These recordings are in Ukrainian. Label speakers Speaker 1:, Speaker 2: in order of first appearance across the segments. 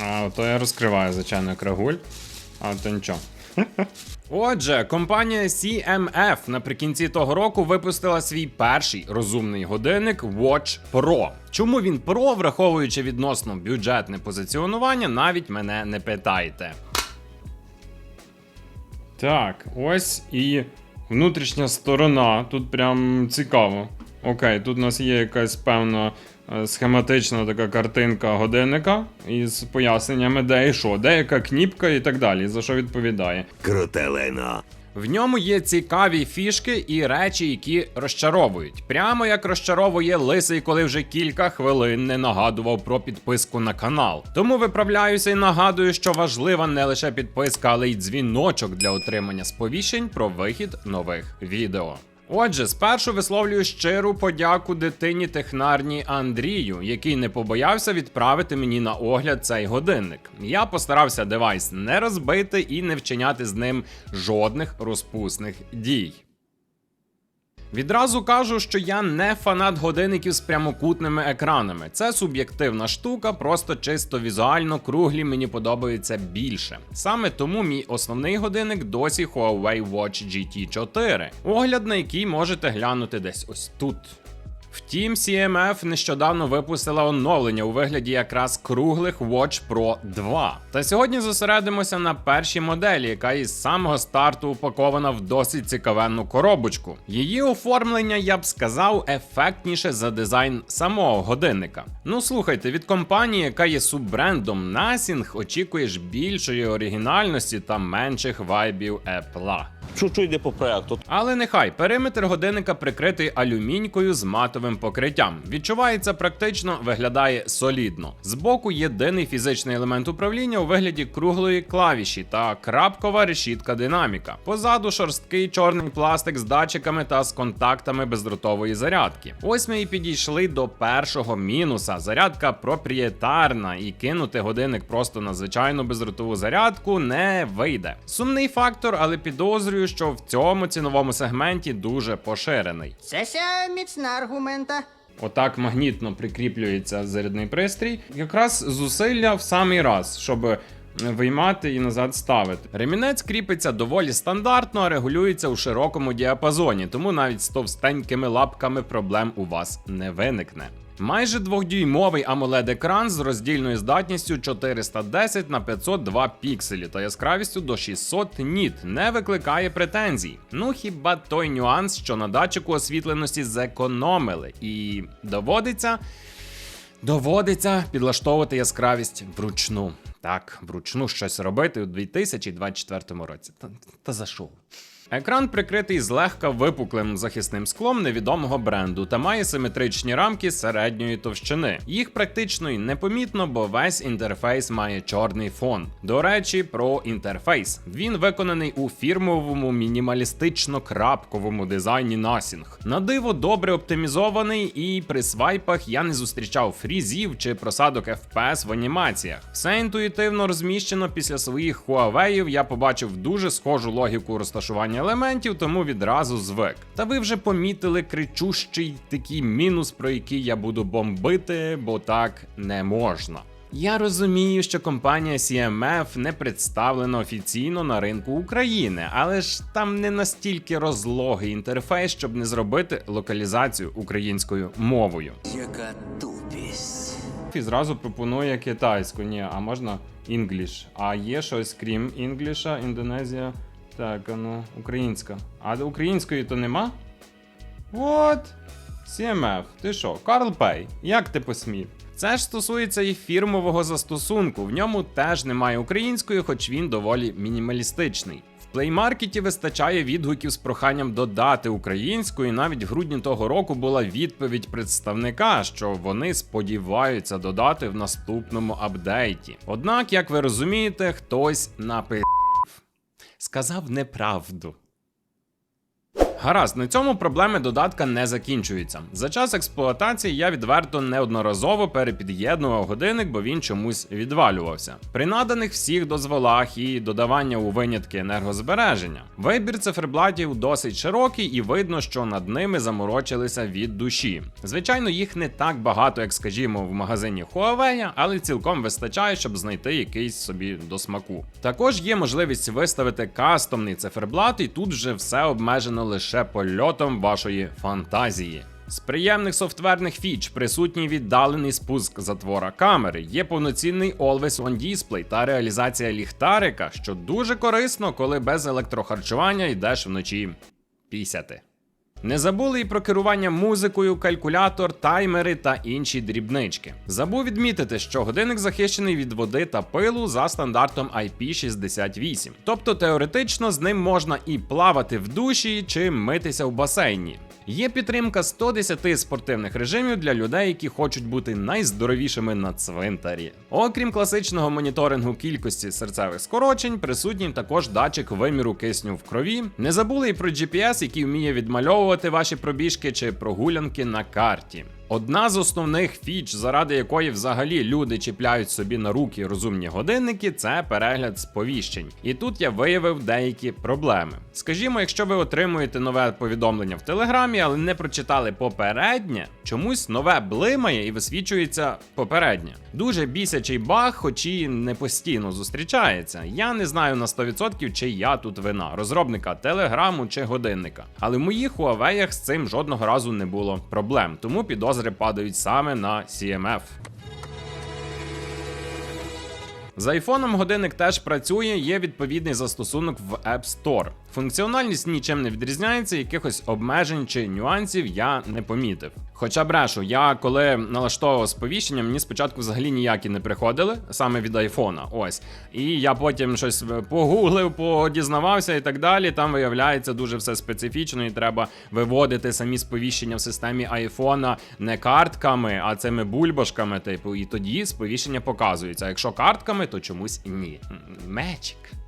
Speaker 1: А то я розкриваю, звичайно, крагуль, а то нічого. Отже, компанія CMF наприкінці того року випустила свій перший розумний годинник Watch Pro. Чому він Pro, враховуючи відносно бюджетне позиціонування, навіть мене не питайте. Так, ось і внутрішня сторона. Тут прям цікаво. Окей, тут у нас є якась певна схематична така картинка годинника із поясненнями, де і що, де яка кніпка і так далі, за що відповідає.
Speaker 2: Круте лайно.
Speaker 1: В ньому є цікаві фішки і речі, які розчаровують. Прямо як розчаровує лисий, коли вже кілька хвилин не нагадував про підписку на канал. Тому виправляюся і нагадую, що важлива не лише підписка, але й дзвіночок для отримання сповіщень про вихід нових відео. Отже, спершу висловлюю щиру подяку дитині технарні Андрію, який не побоявся відправити мені на огляд цей годинник. Я постарався девайс не розбити і не вчиняти з ним жодних розпусних дій. Відразу кажу, що я не фанат годинників з прямокутними екранами. Це суб'єктивна штука, просто чисто візуально круглі мені подобаються більше. Саме тому мій основний годинник досі Huawei Watch GT 4, огляд на який можете глянути десь ось тут. Втім, CMF нещодавно випустила оновлення у вигляді якраз круглих Watch Pro 2. Та сьогодні зосередимося на першій моделі, яка із самого старту упакована в досить цікавенну коробочку. Її оформлення, я б сказав, ефектніше за дизайн самого годинника. Ну слухайте, від компанії, яка є суббрендом Nothing, очікуєш більшої оригінальності та менших вайбів Apple.
Speaker 3: Що йде по проекту?
Speaker 1: Але нехай периметр годинника прикритий алюмінькою з матовим покриттям. Відчувається практично, виглядає солідно. Збоку єдиний фізичний елемент управління у вигляді круглої клавіші та крапкова решітка динаміка. Позаду шорсткий чорний пластик з датчиками та з контактами бездротової зарядки. Ось ми і підійшли до першого мінуса. Зарядка проприєтарна, і кинути годинник просто на звичайну бездротову зарядку не вийде. Сумний фактор, але підозрюю, що в цьому ціновому сегменті дуже поширений.
Speaker 4: Це ся міцна аргумента.
Speaker 1: Отак магнітно прикріплюється зарядний пристрій. Якраз зусилля в самий раз, щоб виймати і назад ставити. Ремінець кріпиться доволі стандартно, а регулюється у широкому діапазоні, тому навіть з товстенькими лапками проблем у вас не виникне. Майже двохдюймовий amoled екран з роздільною здатністю 410 на 502 пікселі та яскравістю до 600 ніт не викликає претензій. Ну хіба той нюанс, що на датчику освітленості зекономили, і доводиться. Доводиться підлаштовувати яскравість вручну. Так, вручну щось робити у 2024 році. Та, та за що? Екран прикритий злегка випуклим захисним склом невідомого бренду та має симетричні рамки середньої товщини. Їх практично й непомітно, бо весь інтерфейс має чорний фон. До речі, про інтерфейс. Він виконаний у фірмовому мінімалістично-крапковому дизайні Nothing. На диво добре оптимізований, і при свайпах я не зустрічав фрізів чи просадок FPS в анімаціях. Все інтуїтивно розміщено після своїх Huawei я побачив дуже схожу логіку розташування елементів, тому відразу звик. Та ви вже помітили кричущий такий мінус, про який я буду бомбити, бо так не можна. Я розумію, що компанія CMF не представлена офіційно на ринку України, але ж там не настільки розлогий інтерфейс, щоб не зробити локалізацію українською мовою.
Speaker 2: Яка тупість.
Speaker 1: І зразу пропонує китайську. Ні, а можна English. А є щось крім інгліша, Індонезія. Так, ну, українська. А української то нема? От. CMF, ти що, Карл Пей, як ти посмів? Це ж стосується і фірмового застосунку. В ньому теж немає української, хоч він доволі мінімалістичний. Плеймаркеті вистачає відгуків з проханням додати українську, і навіть в грудні того року була відповідь представника, що вони сподіваються додати в наступному апдейті. Однак, як ви розумієте, хтось напи сказав неправду. Гаразд, на цьому проблеми додатка не закінчуються. За час експлуатації я відверто неодноразово перепід'єднував годинник, бо він чомусь відвалювався. При наданих всіх дозволах і додавання у винятки енергозбереження. Вибір циферблатів досить широкий, і видно, що над ними заморочилися від душі. Звичайно, їх не так багато, як скажімо, в магазині Huawei, але цілком вистачає, щоб знайти якийсь собі до смаку. Також є можливість виставити кастомний циферблат, і тут вже все обмежено лише польотом вашої фантазії. З приємних софтверних фіч присутній віддалений спуск затвора камери, є повноцінний Always On Display та реалізація ліхтарика, що дуже корисно, коли без електрохарчування йдеш вночі пісяти. Не забули і про керування музикою, калькулятор, таймери та інші дрібнички. Забув відмітити, що годинник захищений від води та пилу за стандартом IP68. Тобто теоретично з ним можна і плавати в душі чи митися в басейні. Є підтримка 110 спортивних режимів для людей, які хочуть бути найздоровішими на цвинтарі. Окрім класичного моніторингу кількості серцевих скорочень, присутній також датчик виміру кисню в крові. Не забули і про GPS, який вміє відмальовувати ваші пробіжки чи прогулянки на карті. Одна з основних фіч, заради якої взагалі люди чіпляють собі на руки розумні годинники, це перегляд сповіщень. І тут я виявив деякі проблеми. Скажімо, якщо ви отримуєте нове повідомлення в телеграмі, але не прочитали попереднє, чомусь нове блимає і висвічується попереднє. Дуже бісячий баг, хоч і не постійно зустрічається. Я не знаю на 100% чи я тут вина, розробника телеграму чи годинника. Але в моїх Huawei з цим жодного разу не було проблем, тому підозри падають саме на CMF. З айфоном годинник теж працює, є відповідний застосунок в App Store. Функціональність нічим не відрізняється, якихось обмежень чи нюансів я не помітив. Хоча брешу, я коли налаштовував сповіщення, мені спочатку взагалі ніякі не приходили, саме від айфона. Ось. І я потім щось погуглив, подізнавався і так далі. Там виявляється дуже все специфічно, і треба виводити самі сповіщення в системі айфона не картками, а цими бульбашками, типу, і тоді сповіщення показується. Якщо картками, то чомусь ні. Мечик.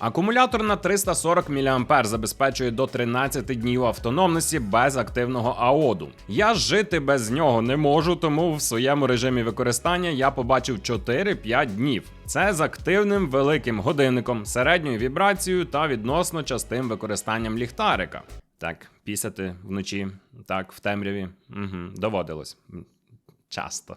Speaker 1: Акумулятор на 340 мА забезпечує до 13 днів автономності без активного аоду. Я жити без нього не можу, тому в своєму режимі використання я побачив 4-5 днів. Це з активним великим годинником, середньою вібрацією та відносно частим використанням ліхтарика. Так, пісяти вночі, так, в темряві. Угу, доводилось. Часто.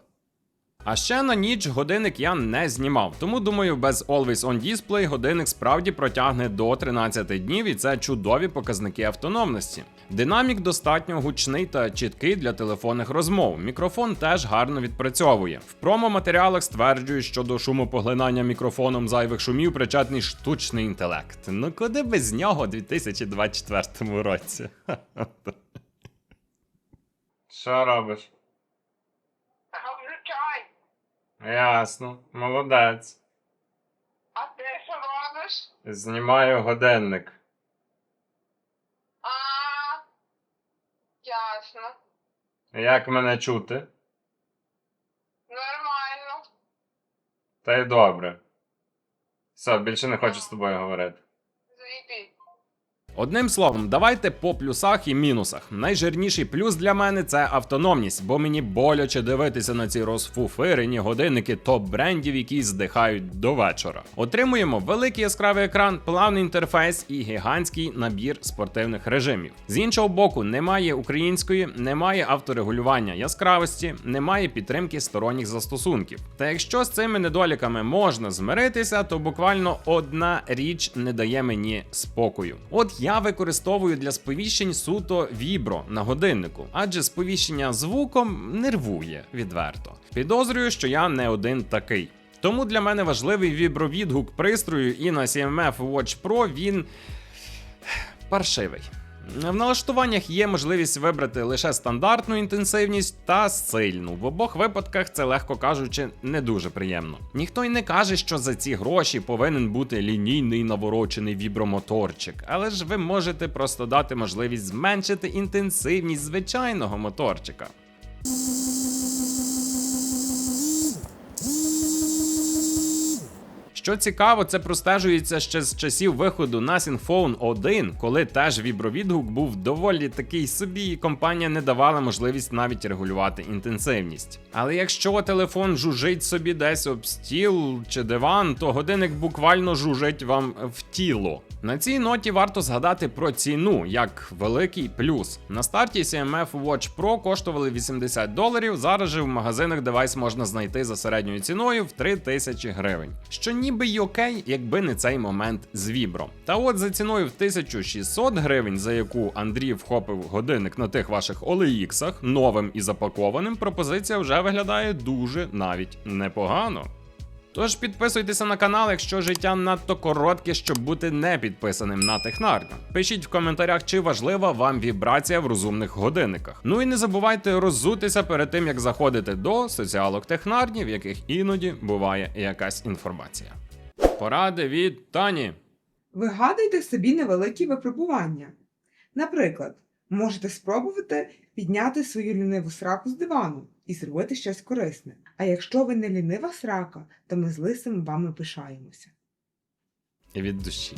Speaker 1: А ще на ніч годинник я не знімав, тому думаю, без Always On Display годинник справді протягне до 13 днів, і це чудові показники автономності. Динамік достатньо гучний та чіткий для телефонних розмов. Мікрофон теж гарно відпрацьовує. В промо-матеріалах стверджують, що до шумопоглинання мікрофоном зайвих шумів причетний штучний інтелект. Ну куди без нього у 2024 році? Що робиш? Ясно, молодець.
Speaker 3: А ти що робиш?
Speaker 1: Знімаю годинник.
Speaker 3: А, ясно.
Speaker 1: Як мене чути?
Speaker 3: Нормально.
Speaker 1: Та й добре. Все, більше не хочу з тобою говорити.
Speaker 3: Звідти.
Speaker 1: Одним словом, давайте по плюсах і мінусах. Найжирніший плюс для мене це автономність, бо мені боляче дивитися на ці розфуфирені годинники топ-брендів, які здихають до вечора. Отримуємо великий яскравий екран, плавний інтерфейс і гігантський набір спортивних режимів. З іншого боку, немає української, немає авторегулювання яскравості, немає підтримки сторонніх застосунків. Та якщо з цими недоліками можна змиритися, то буквально одна річ не дає мені спокою. От я використовую для сповіщень суто вібро на годиннику, адже сповіщення звуком нервує відверто. Підозрюю, що я не один такий. Тому для мене важливий вібровідгук пристрою, і на CMF Watch Pro він паршивий. В налаштуваннях є можливість вибрати лише стандартну інтенсивність та сильну. В обох випадках це, легко кажучи, не дуже приємно. Ніхто й не каже, що за ці гроші повинен бути лінійний наворочений вібромоторчик, але ж ви можете просто дати можливість зменшити інтенсивність звичайного моторчика. Що цікаво, це простежується ще з часів виходу Nothing Phone 1, коли теж вібровідгук був доволі такий собі, і компанія не давала можливість навіть регулювати інтенсивність. Але якщо телефон жужить собі десь об стіл чи диван, то годинник буквально жужить вам в тіло. На цій ноті варто згадати про ціну як великий плюс. На старті CMF Watch Pro коштували 80 доларів. Зараз же в магазинах девайс можна знайти за середньою ціною в 3000 гривень. Що ніби й окей, якби не цей момент з вібром. Та от за ціною в 1600 гривень, за яку Андрій вхопив годинник на тих ваших OLX, новим і запакованим, пропозиція вже виглядає дуже навіть непогано. Тож підписуйтеся на канал, якщо життя надто коротке, щоб бути не підписаним на Технарню. Пишіть в коментарях, чи важлива вам вібрація в розумних годинниках. Ну і не забувайте роззутися перед тим, як заходити до соціалок Технарні, в яких іноді буває якась інформація. Поради від Тані.
Speaker 5: Вигадуйте собі невеликі випробування. Наприклад, можете спробувати підняти свою ліниву сраку з дивану і зробити щось корисне. А якщо ви не лінива срака, то ми з лисим вами пишаємося.
Speaker 1: І Від душі.